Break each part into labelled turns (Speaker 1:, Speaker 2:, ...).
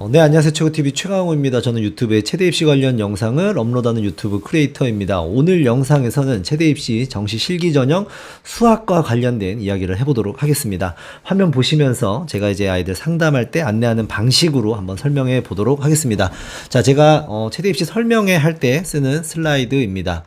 Speaker 1: 어, 네, 안녕하세요. 최고TV 최강호입니다. 저는 유튜브에 체대 입시 관련 영상을 업로드하는 유튜브 크리에이터입니다. 오늘 영상에서는 체대 입시 정시 실기 전형 수학과 관련된 이야기를 해보도록 하겠습니다. 화면 보시면서 제가 이제 아이들 상담할 때 안내하는 방식으로 한번 설명해 보도록 하겠습니다. 자, 제가 어, 체대 입시 설명회 할 때 쓰는 슬라이드입니다.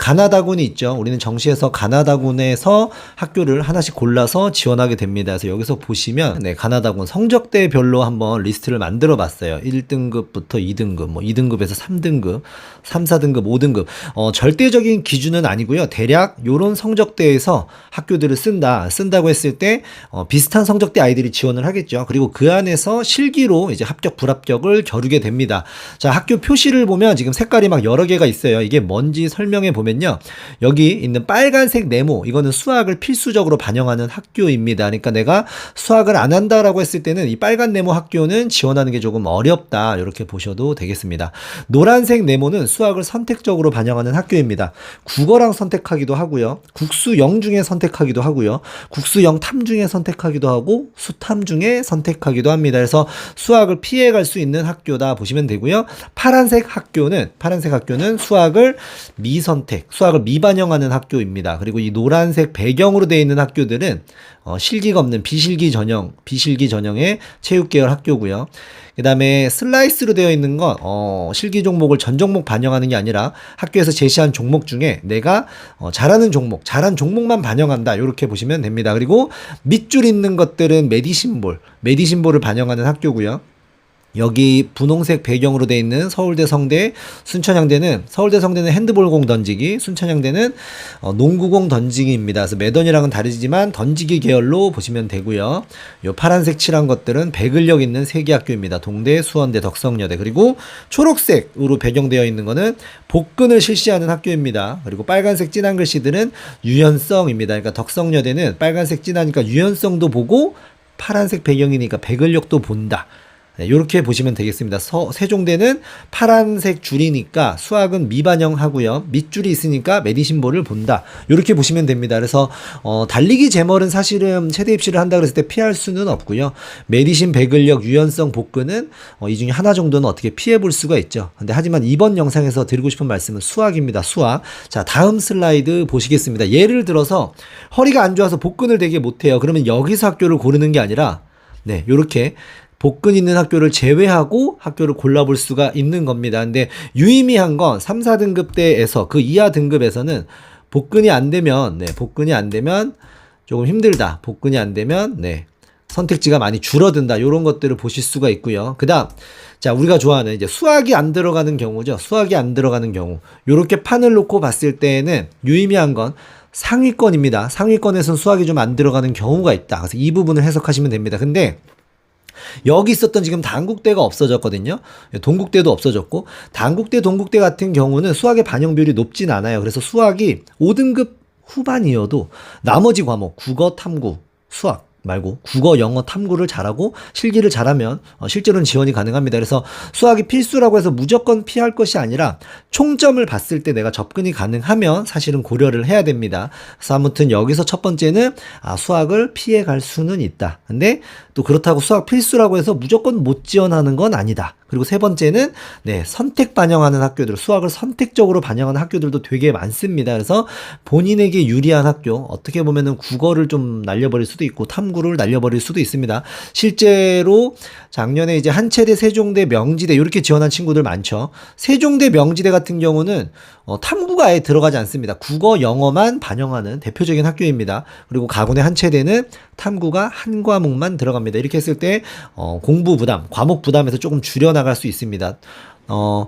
Speaker 1: 가나다군이 있죠. 우리는 정시에서 가나다군에서 학교를 하나씩 골라서 지원하게 됩니다. 그래서 여기서 보시면 네, 가나다군 성적대별로 한번 리스트를 만들어 봤어요. 1등급부터 2등급, 뭐 2등급에서 3등급, 3, 4등급, 5등급. 어, 절대적인 기준은 아니고요. 대략 요런 성적대에서 학교들을 쓴다. 쓴다고 했을 때 어, 비슷한 성적대 아이들이 지원을 하겠죠. 그리고 그 안에서 실기로 이제 합격 불합격을 겨루게 됩니다. 자, 학교 표시를 보면 지금 색깔이 막 여러 개가 있어요. 이게 뭔지 설명해 보면 요. 여기 있는 빨간색 네모 이거는 수학을 필수적으로 반영하는 학교입니다. 그러니까 내가 수학을 안 한다라고 했을 때는 이 빨간 네모 학교는 지원하는 게 조금 어렵다. 이렇게 보셔도 되겠습니다. 노란색 네모는 수학을 선택적으로 반영하는 학교입니다. 국어랑 선택하기도 하고요. 국수 0 중에 선택하기도 하고요. 국수 0 탐 중에 선택하기도 하고 수탐 중에 선택하기도 합니다. 그래서 수학을 피해 갈 수 있는 학교다 보시면 되고요. 파란색 학교는 파란색 학교는 수학을 미선택, 수학을 미반영하는 학교입니다. 그리고 이 노란색 배경으로 되어 있는 학교들은 어, 실기가 없는 비실기 전형, 비실기 전형의 체육계열 학교고요. 그 다음에 슬라이스로 되어 있는 건, 어, 실기 종목을 전 종목 반영하는 게 아니라 학교에서 제시한 종목 중에 내가 어, 잘하는 종목, 잘한 종목만 반영한다. 이렇게 보시면 됩니다. 그리고 밑줄 있는 것들은 메디신볼, 메디신볼을 반영하는 학교고요. 여기 분홍색 배경으로 돼 있는 서울대 성대 순천향대는 서울대 성대는 핸드볼공 던지기 순천향대는 어, 농구공 던지기입니다. 그래서 매던이랑은 다르지만 던지기 계열로 보시면 되고요. 요 파란색 칠한 것들은 배근력 있는 세개 학교입니다. 동대, 수원대, 덕성여대 그리고 초록색으로 배경되어 있는 거는 복근을 실시하는 학교입니다. 그리고 빨간색 진한 글씨들은 유연성입니다. 그러니까 덕성여대는 빨간색 진하니까 유연성도 보고 파란색 배경이니까 배근력도 본다. 네, 이렇게 보시면 되겠습니다. 서, 세종대는 파란색 줄이니까 수학은 미반영 하고요. 밑줄이 있으니까 메디신볼을 본다. 이렇게 보시면 됩니다. 그래서 어, 달리기 제멀은 사실은 최대 입시를 한다 그랬을 때 피할 수는 없고요. 메디신 배근력 유연성 복근은 어, 이 중에 하나 정도는 어떻게 피해 볼 수가 있죠. 근데 하지만 이번 영상에서 드리고 싶은 말씀은 수학입니다. 수학. 자, 다음 슬라이드 보시겠습니다. 예를 들어서 허리가 안 좋아서 복근을 되게 못해요. 그러면 여기서 학교를 고르는 게 아니라 네, 요렇게 복근 있는 학교를 제외하고 학교를 골라볼 수가 있는 겁니다. 근데 유의미한 건 3, 4등급 대에서 그 이하 등급에서는 복근이 안 되면, 네, 복근이 안 되면 조금 힘들다. 복근이 안 되면, 네, 선택지가 많이 줄어든다. 이런 것들을 보실 수가 있고요. 그 다음, 자, 우리가 좋아하는 이제 수학이 안 들어가는 경우죠. 수학이 안 들어가는 경우. 요렇게 판을 놓고 봤을 때에는 유의미한 건 상위권입니다. 상위권에서는 수학이 좀 안 들어가는 경우가 있다. 그래서 이 부분을 해석하시면 됩니다. 근데 여기 있었던 지금 단국대가 없어졌거든요. 동국대도 없어졌고 단국대 동국대 같은 경우는 수학의 반영 비율이 높진 않아요. 그래서 수학이 5등급 후반이어도 나머지 과목 국어, 탐구, 수학 말고 국어, 영어, 탐구를 잘하고 실기를 잘하면 어, 실제로는 지원이 가능합니다. 그래서 수학이 필수라고 해서 무조건 피할 것이 아니라 총점을 봤을 때 내가 접근이 가능하면 사실은 고려를 해야 됩니다. 그래서 아무튼 여기서 첫 번째는 아, 수학을 피해 갈 수는 있다. 근데 또 그렇다고 수학 필수라고 해서 무조건 못 지원하는 건 아니다. 그리고 세 번째는 네, 선택 반영하는 학교들, 수학을 선택적으로 반영하는 학교들도 되게 많습니다. 그래서 본인에게 유리한 학교, 어떻게 보면은 국어를 좀 날려버릴 수도 있고 탐구를 날려버릴 수도 있습니다. 실제로 작년에 이제 한체대, 세종대, 명지대 이렇게 지원한 친구들 많죠. 세종대, 명지대 같은 경우는 어, 탐구가 아예 들어가지 않습니다. 국어, 영어만 반영하는 대표적인 학교입니다. 그리고 가군의 한체대는 탐구가 한 과목만 들어갑니다. 이렇게 했을 때 어, 공부 부담, 과목 부담에서 조금 줄여나갈 수 있습니다. 어,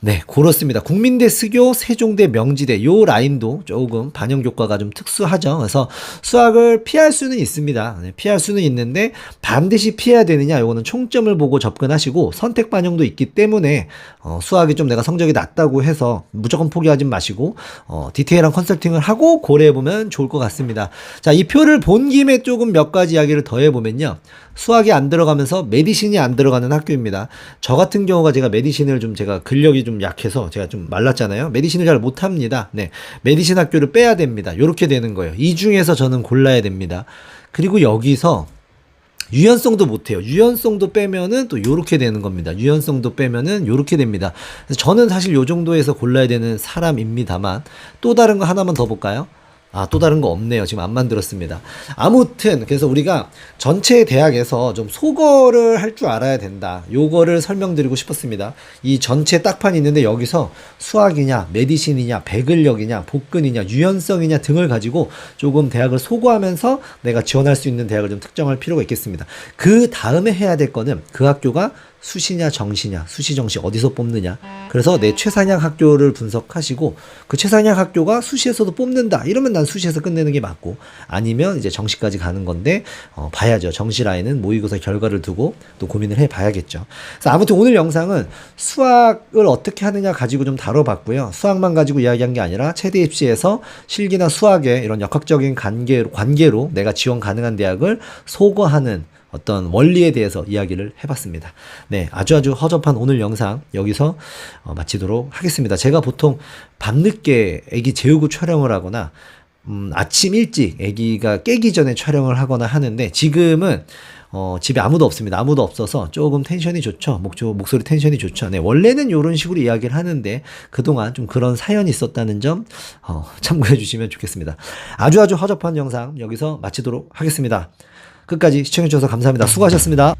Speaker 1: 네, 그렇습니다. 국민대, 스교, 세종대, 명지대 요 라인도 조금 반영 효과가 좀 특수하죠. 그래서 수학을 피할 수는 있습니다. 네, 피할 수는 있는데 반드시 피해야 되느냐? 요거는 총점을 보고 접근하시고 선택 반영도 있기 때문에 어, 수학이 좀 내가 성적이 낮다고 해서 무조건 포기하지 마시고 어, 디테일한 컨설팅을 하고 고려해 보면 좋을 것 같습니다. 자, 이 표를 본 김에 조금 몇 가지 이야기를 더해 보면요. 수학이 안 들어가면서 메디신이 안 들어가는 학교입니다. 저 같은 경우가 제가 메디신을 좀 제가 근력이 좀 약해서 제가 좀 말랐잖아요. 메디신을 잘 못합니다. 네. 메디신 학교를 빼야 됩니다. 이렇게 되는 거예요. 이 중에서 저는 골라야 됩니다. 그리고 여기서 유연성도 못해요. 유연성도 빼면은 또 요렇게 되는 겁니다. 유연성도 빼면은 요렇게 됩니다. 저는 사실 요 정도에서 골라야 되는 사람입니다만 또 다른 거 하나만 더 볼까요? 아, 또 다른 거 없네요. 지금 안 만들었습니다. 아무튼, 그래서 우리가 전체 대학에서 좀 소거를 할 줄 알아야 된다. 요거를 설명드리고 싶었습니다. 이 전체 딱판이 있는데 여기서 수학이냐, 메디신이냐, 배근력이냐, 복근이냐, 유연성이냐 등을 가지고 조금 대학을 소거하면서 내가 지원할 수 있는 대학을 좀 특정할 필요가 있겠습니다. 그 다음에 해야 될 거는 그 학교가 수시냐 정시냐 수시 정시 어디서 뽑느냐. 그래서 내 최상향 학교를 분석하시고 그 최상향 학교가 수시에서도 뽑는다. 이러면 난 수시에서 끝내는 게 맞고 아니면 이제 정시까지 가는 건데 어, 봐야죠. 정시 라인은 모의고사 결과를 두고 또 고민을 해 봐야겠죠. 그래서 아무튼 오늘 영상은 수학을 어떻게 하느냐 가지고 좀 다뤄봤고요. 수학만 가지고 이야기한 게 아니라 최대 입시에서 실기나 수학의 이런 역학적인 관계로, 관계로 내가 지원 가능한 대학을 소거하는 어떤 원리에 대해서 이야기를 해봤습니다. 네, 아주 아주 허접한 오늘 영상 여기서 어, 마치도록 하겠습니다. 제가 보통 밤늦게 애기 재우고 촬영을 하거나 음, 아침 일찍 애기가 깨기 전에 촬영을 하거나 하는데 지금은 어, 집에 아무도 없습니다. 아무도 없어서 조금 텐션이 좋죠. 목, 목소리 텐션이 좋죠. 네, 원래는 이런 식으로 이야기를 하는데 그동안 좀 그런 사연이 있었다는 점 어, 참고해 주시면 좋겠습니다. 아주 아주 허접한 영상 여기서 마치도록 하겠습니다. 끝까지 시청해주셔서 감사합니다. 수고하셨습니다.